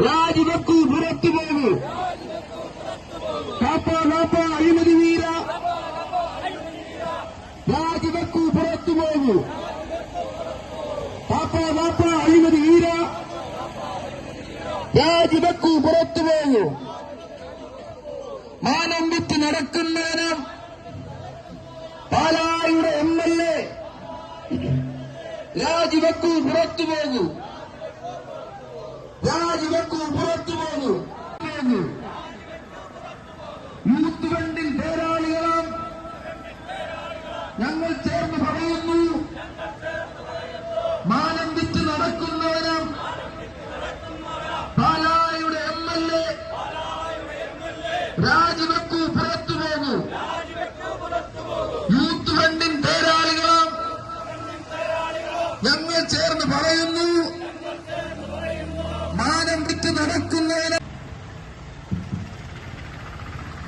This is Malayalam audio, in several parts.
രാജിവെക്കൂ പുറത്തു പോകൂ കാപ്പ കാപ്പ അഴിമതി വീര. രാജിവെക്കൂ പുറത്തു പോകൂ കാപ്പ കാപ്പ അഴിമതി വീര. രാജിവെക്കൂ പുറത്തു പോകൂ മാനം വിറ്റ് നടക്കുന്നതിന് പാലായുടെ എം എൽ എ. രാജിവെക്കൂ പുറത്തു പോകൂ രാജിവെക്കൂ പുറത്തു പോകൂ പോകൂ. യൂത്ത് ഫണ്ടിൽ പോരാളികളാം. ഞങ്ങൾ ചേർന്ന് പറയുന്നു മാനം വിറ്റ് നടക്കുന്നവരാം. പാലായുടെ എം എൽ എ രാജിവെക്കൂ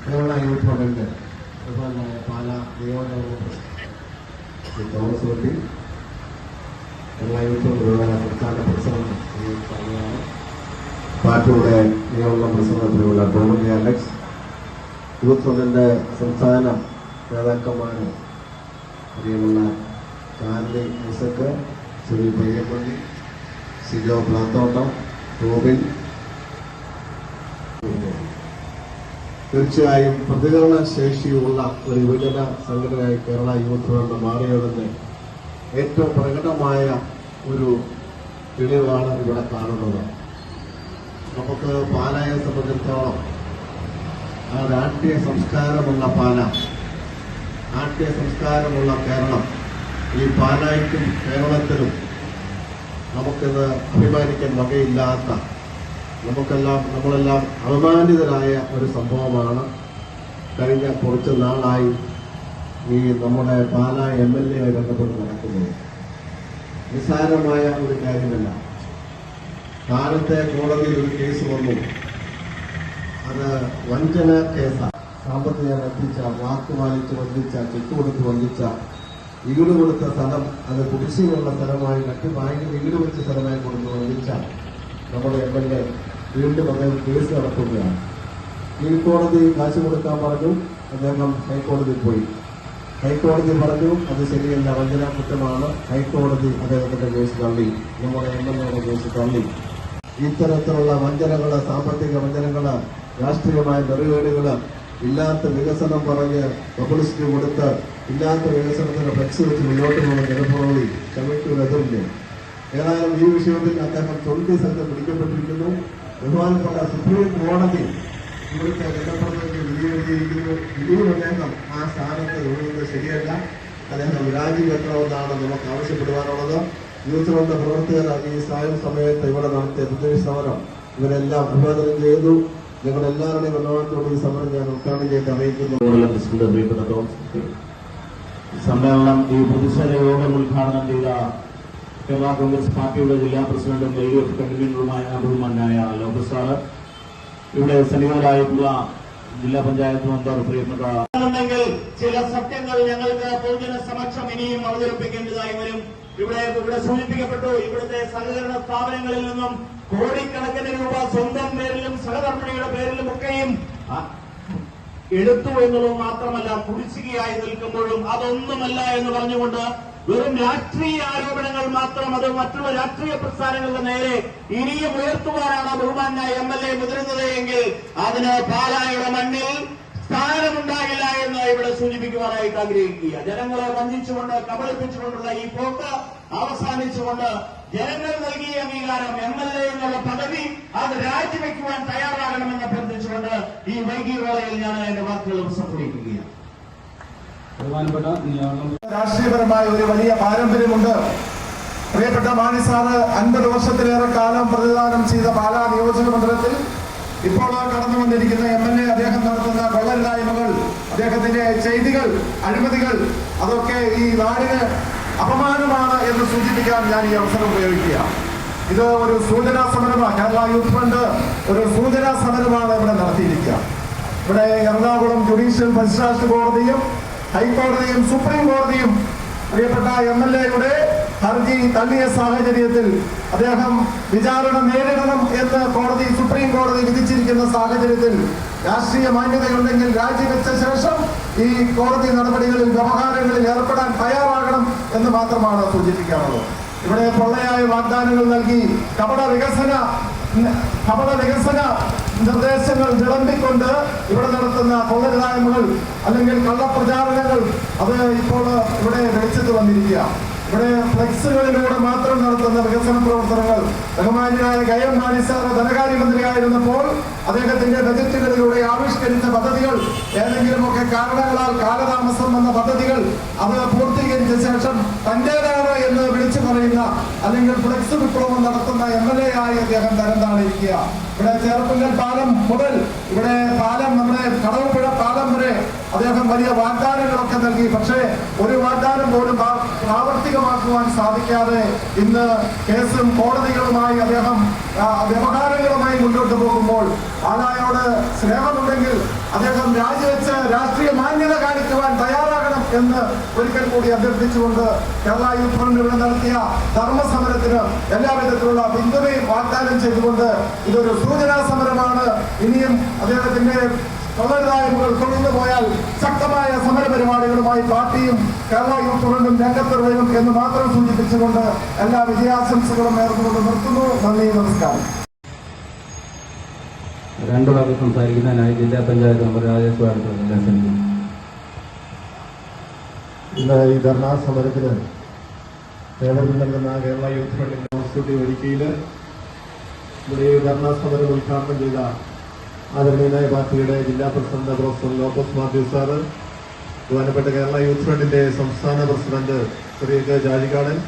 കേരള യൂത്ത് ബഹുമാനായ പാല നിയോജക Shri Thomas Kutty Kerala youth front സംസ്ഥാന പ്രസിഡന്റ് ശ്രീ പറഞ്ഞാണ് പാർട്ടിയുടെ നിയമ പ്രസിഡന്റിനുള്ള ഗോവിന്ദ അലക്സ് യൂത്ത് ഫണ്ടിന്റെ സംസ്ഥാന നേതാക്കന്മാര് അറിയുള്ള കാർലി ഐസക്ക് ശ്രീ പയ്യപ്പള്ളി സിജോ പ്ലാത്തോട്ടം റോബിൻ തീർച്ചയായും പ്രതികരണ ശേഷിയുള്ള ഒരു യുവജന സംഘടനയായി കേരള യൂത്ത് ഫ്രണ്ട് മാറിയതിന്റെ ഏറ്റവും പ്രകടമായ ഒരു തെളിവാണ് ഇവിടെ കാണുന്നത്. നമുക്ക് പാലയെ സംബന്ധിച്ചിടത്തോളം ആ നാട്യ സംസ്കാരമുള്ള പാല നാട്യ സംസ്കാരമുള്ള കേരളം ഈ പാലായ്ക്കും കേരളത്തിലും നമുക്കിത് അഭിമാനിക്കാൻ വകയില്ലാത്ത നമുക്കെല്ലാം നമ്മളെല്ലാം അപമാനിതരായ ഒരു സംഭവമാണ്. കഴിഞ്ഞ കുറച്ച് നാളായി ഈ നമ്മുടെ പാലാ എം എൽ എ ബന്ധപ്പെട്ട് നടക്കുന്നത്. നിസ്സാരമായ ഒരു കാര്യമല്ല. കാലത്തെ കോടതിയിൽ ഒരു കേസ് വന്നു. അത് വഞ്ചന കേസാണ് സാമ്പത്തികം എത്തിച്ച വാക്ക് വാങ്ങിച്ച് വഞ്ചിച്ച ചെക്ക് കൊടുത്ത് വഞ്ചിച്ച ഈട് കൊടുത്ത സ്ഥലം അത് കുടിശ്ശിയുള്ള സ്ഥലമായി മറ്റ് ബാങ്കിൽ ഈട് വെച്ച സ്ഥലമായി കൊടുത്ത് വഞ്ചിച്ച നമ്മുടെ എം എൽ എ. വീണ്ടും അദ്ദേഹം കേസ് നടത്തുകയാണ്. കീഴ്ക്കോടതി കാശ് കൊടുക്കാൻ പറഞ്ഞു അദ്ദേഹം ഹൈക്കോടതിയിൽ പോയി. ഹൈക്കോടതി പറഞ്ഞു അത് ശരിയല്ല വഞ്ചനാ കുറ്റമാണ്. ഹൈക്കോടതി അദ്ദേഹത്തിന്റെ കേസ് തള്ളി. നമ്മുടെ എം എൽ എയുടെ കേസ് തള്ളി. ഇത്തരത്തിലുള്ള വഞ്ചനകൾ സാമ്പത്തിക വഞ്ചനകൾ രാഷ്ട്രീയമായ നെറുകേടുകൾ ഇല്ലാത്ത വികസനം പറഞ്ഞ് പബ്ലിസിറ്റി കൊടുത്ത് ഇല്ലാത്ത വികസനത്തിന് ഫ്ലെക്സ് വെച്ച് മുന്നോട്ട് പോകുന്ന ജനപ്രതിനിധി എതിർന്നു ഏതായാലും ഈ വിഷയത്തിൽ അദ്ദേഹം തൊണ്ടി സംഘം പിടിക്കപ്പെട്ടിരിക്കുന്നു. ബഹുമാനപ്പെട്ട സുപ്രീം കോടതി ഇവിടുത്തെ ജനപ്രതിനിധി വിധിയെഴുതിയിരിക്കുന്നു ഇനിയും അദ്ദേഹം ആ സ്ഥാനത്ത് നിന്നത് ശരിയല്ല. അദ്ദേഹം രാജിവെക്കണമെന്നാണ് നമുക്ക് ആവശ്യപ്പെടുവാനുള്ളത്. യൂത്ത് ഫണ്ട് പ്രവർത്തകർ ഈ സായം സമയത്ത് ഇവിടെ നടത്തിയ പ്രതിനിധി സമരം ഇവരെല്ലാം അഭിവാദനം ചെയ്തു. ഞങ്ങളെല്ലാവരുടെയും അനുഭവത്തോടെ ഈ സമരം ഞാൻ ഉദ്ഘാടനം ചെയ്ത് അറിയിക്കുന്നു സമ്മേളനം ഈ പൊതുശര യോഗം ഉദ്ഘാടനം ചെയ്ത കേരള കോൺഗ്രസ് പാർട്ടിയുടെ ജില്ലാ പ്രസിഡന്റും എ ഡി എഫ് കൺവീനറുമായ ബഹുമാനായ ലോക സാറ്. ഇവിടെ സന്നിഹിതരായിട്ടുള്ള ജില്ലാ പഞ്ചായത്ത് മെമ്പർ പ്രിയപ്പെട്ടുണ്ടെങ്കിൽ ചില സത്യങ്ങൾ ഞങ്ങൾക്ക് പൊതുജന സമക്ഷം ഇനിയും അവതരിപ്പിക്കേണ്ടതായി വരും. ഇവിടെ ഇവിടെ സൂചിപ്പിക്കപ്പെട്ടു ഇവിടുത്തെ സഹകരണ സ്ഥാപനങ്ങളിൽ നിന്നും കോടിക്കണക്കിന് രൂപ സ്വന്തം പേരിലും സഹധർമ്മിണിയുടെ പേരിലും ഒക്കെയും എടുത്തു എന്നുള്ളത് മാത്രമല്ല കുടിശ്ശികയായി നിൽക്കുമ്പോഴും അതൊന്നുമല്ല എന്ന് പറഞ്ഞുകൊണ്ട് വെറും രാഷ്ട്രീയ ആരോപണങ്ങൾ മാത്രം അത് മറ്റുള്ള രാഷ്ട്രീയ പ്രസ്ഥാനങ്ങളുടെ നേരെ ഇനിയും ഉയർത്തുവാനാണ് ബഹുമാനായ എം എൽ എ മുതിരുന്നത് എങ്കിൽ അതിന് പാലായുടെ മണ്ണിൽ സ്ഥാനമുണ്ടാകില്ല എന്ന് ഇവിടെ സൂചിപ്പിക്കുവാനായിട്ട് ആഗ്രഹിക്കുക. ജനങ്ങളെ വഞ്ചിച്ചുകൊണ്ട് കബളിപ്പിച്ചുകൊണ്ടുള്ള ഈ പോക്ക് അവസാനിച്ചുകൊണ്ട് ജനങ്ങൾ നൽകിയ അംഗീകാരം എം എൽ എ എന്നുള്ള പദവി അത് രാജിവെക്കുവാൻ തയ്യാറാകണമെന്ന് അഭ്യർത്ഥിച്ചുകൊണ്ട് ഈ വൈകിയ വേളയിൽ ഞാൻ എന്റെ വാക്കുകൾ നിയമം രാഷ്ട്രീയപരമായ ഒരു വലിയ പാരമ്പര്യമുണ്ട്. പ്രിയപ്പെട്ട മാണി സാറ് അൻപത് വർഷത്തിലേറെ കാലം പ്രതിദാനം ചെയ്ത പാലാ നിയോജക മണ്ഡലത്തിൽ ഇപ്പോൾ കടന്നു വന്നിരിക്കുന്ന എം എൽ എ അദ്ദേഹം നടത്തുന്ന കൊള്ളരുതായ്മകൾ അദ്ദേഹത്തിന്റെ ചെയ്തികൾ അഴിമതികൾ അതൊക്കെ ഈ നാടിന് അപമാനമാണ് എന്ന് സൂചിപ്പിക്കാൻ ഞാൻ ഈ അവസരം ഉപയോഗിക്കുക. ഇത് ഒരു സൂചനാ സമരമാണ്. കേരള യൂത്ത് ഫണ്ട് ഒരു സൂചനാ സമരമാണ് ഇവിടെ നടത്തിയിരിക്കുക. ഇവിടെ എറണാകുളം ജുഡീഷ്യൽ മജിസ്ട്രേറ്റ് കോടതിയും ഹൈക്കോടതിയും സുപ്രീം കോടതിയും പ്രിയപ്പെട്ട എം എൽ എയുടെ ഹർജി തള്ളിയ സാഹചര്യത്തിൽ അദ്ദേഹം വിചാരണ നേരിടണം എന്ന് കോടതി സുപ്രീം കോടതി വിധിച്ചിരിക്കുന്ന സാഹചര്യത്തിൽ രാഷ്ട്രീയ മാന്യതയുണ്ടെങ്കിൽ രാജിവെച്ച ശേഷം ഈ കോടതി നടപടികളിൽ വ്യവഹാരങ്ങളിൽ ഏർപ്പെടാൻ തയ്യാറാകണം എന്ന് മാത്രമാണ് സൂചിപ്പിക്കാറുള്ളത് ഇവിടെ പൊള്ളയായ വാഗ്ദാനങ്ങൾ നൽകി കപട വികസന കപട വികസന നിർദ്ദേശങ്ങൾ വിളമ്പിക്കൊണ്ട് ഇവിടെ നടത്തുന്ന കൊള്ളരുതായ്മകൾ അല്ലെങ്കിൽ കള്ളപ്രചാരണങ്ങൾ അത് ഇപ്പോൾ ഇവിടെ വെളിച്ചത്ത് വന്നിരിക്കുക. ഇവിടെ ഫ്ലെക്സുകളിലൂടെ മാത്രം നടത്തുന്ന വികസന പ്രവർത്തനങ്ങൾ. ബഹുമാന്യനായ കെ എം മാണി സാർ ധനകാര്യമന്ത്രിയായിരുന്നപ്പോൾ അദ്ദേഹത്തിന്റെ ബജറ്റുകളിലൂടെ ആവിഷ്കരിച്ച പദ്ധതികൾ ഏതെങ്കിലുമൊക്കെ കാരണങ്ങളാൽ കാലതാമസം വന്ന പദ്ധതികൾ അത് പൂർത്തീകരിച്ച ശേഷം തന്റേതാണ് എന്ന് വിളിച്ചു പറയുന്ന അല്ലെങ്കിൽ ഫ്ലെക്സ് വിപ്ലവം നടത്തുന്ന എം എൽ എ ആയി അദ്ദേഹം തരം താണിരിക്കുക ഇവിടെ ചേർപ്പുങ്കൽ പാലം മുതൽ ഇവിടെ പാലം നമ്മുടെ കടവുപുഴ പാലം വരെ അദ്ദേഹം വലിയ വാഗ്ദാനങ്ങളൊക്കെ നൽകി. പക്ഷേ ഒരു വാഗ്ദാനം പോലും പ്രാ- പ്രാവർത്തികമാക്കുവാൻ സാധിക്കാതെ ഇന്ന് കേസും കോടതികളുമായി അദ്ദേഹം വ്യവഹാരങ്ങളുമായി മുന്നോട്ട് പോകുമ്പോൾ ആളായോട് സ്നേഹമുണ്ടെങ്കിൽ അദ്ദേഹം രാജിവെച്ച് രാഷ്ട്രീയ മാന്യത എന്ന് ഒരിക്കൽ കൂടി അഭ്യർത്ഥിച്ചുകൊണ്ട് കേരള യൂത്ത് ഫ്രണ്ട് ഇവിടെ നടത്തിയ ധർമ്മസമരത്തിന് എല്ലാവിധത്തിലുള്ള പിന്തുണയും വാഗ്ദാനം ചെയ്തുകൊണ്ട് ഇതൊരു സൂചനാ സമരമാണ്. ഇനിയും അദ്ദേഹത്തിന്റെ തൊഴിലായ്മകൾ തുടർന്നു പോയാൽ ശക്തമായ സമര പരിപാടികളുമായി പാർട്ടിയും കേരള യൂത്ത് ഫ്രണ്ടും രംഗത്ത് വരും എന്ന് മാത്രം സൂചിപ്പിച്ചുകൊണ്ട് എല്ലാ വിജയാശംസകളും നേർന്നുകൊണ്ട് നിർത്തുന്നു. നന്ദി നമസ്കാരം. രണ്ടു ഭാഗം സംസാരിക്കുന്നതിനായി ജില്ലാ പഞ്ചായത്ത് മെമ്പർ രാജേഷ് ക്ഷണിക്കുന്നു ഇന്ന് ഈ ധർണാ സമരത്തിന് നേതൃത്വം നൽകുന്ന കേരള യൂത്ത് ഫണ്ടിന്റെ ഇൻസ്റ്റിറ്റ്യൂട്ട് ഒരുക്കിയിൽ ഇവിടെ ഈ ധർണാ സമരം ഉദ്ഘാടനം ചെയ്ത ആദരണീയനായ പാർട്ടിയുടെ ജില്ലാ പ്രസിഡന്റ് പ്രൊഫസർ ലോക്കസ് മാത്യു സാറ് ബഹുമാനപ്പെട്ട കേരള യൂത്ത് ഫണ്ടിന്റെ സംസ്ഥാന പ്രസിഡന്റ് ശ്രീ കെ ജാജിക്കാടൻ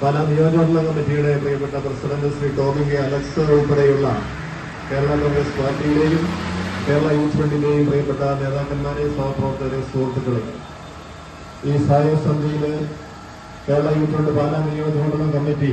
പല നിയോജകമണ്ഡലം കമ്മിറ്റിയുടെ പ്രിയപ്പെട്ട president Shri Tommy K Alex ഉൾപ്പെടെയുള്ള കേരള കോൺഗ്രസ് പാർട്ടിയുടെയും കേരള യൂത്ത് ഫണ്ടിന്റെയും പ്രിയപ്പെട്ട നേതാക്കന്മാരെ സഹപ്രവർത്തകരെ സുഹൃത്തുക്കളെ ഈ സഹായ സമിതിയിൽ കേരള യൂത്ത് പാലാ നിയോജകമണ്ഡലം കമ്മിറ്റി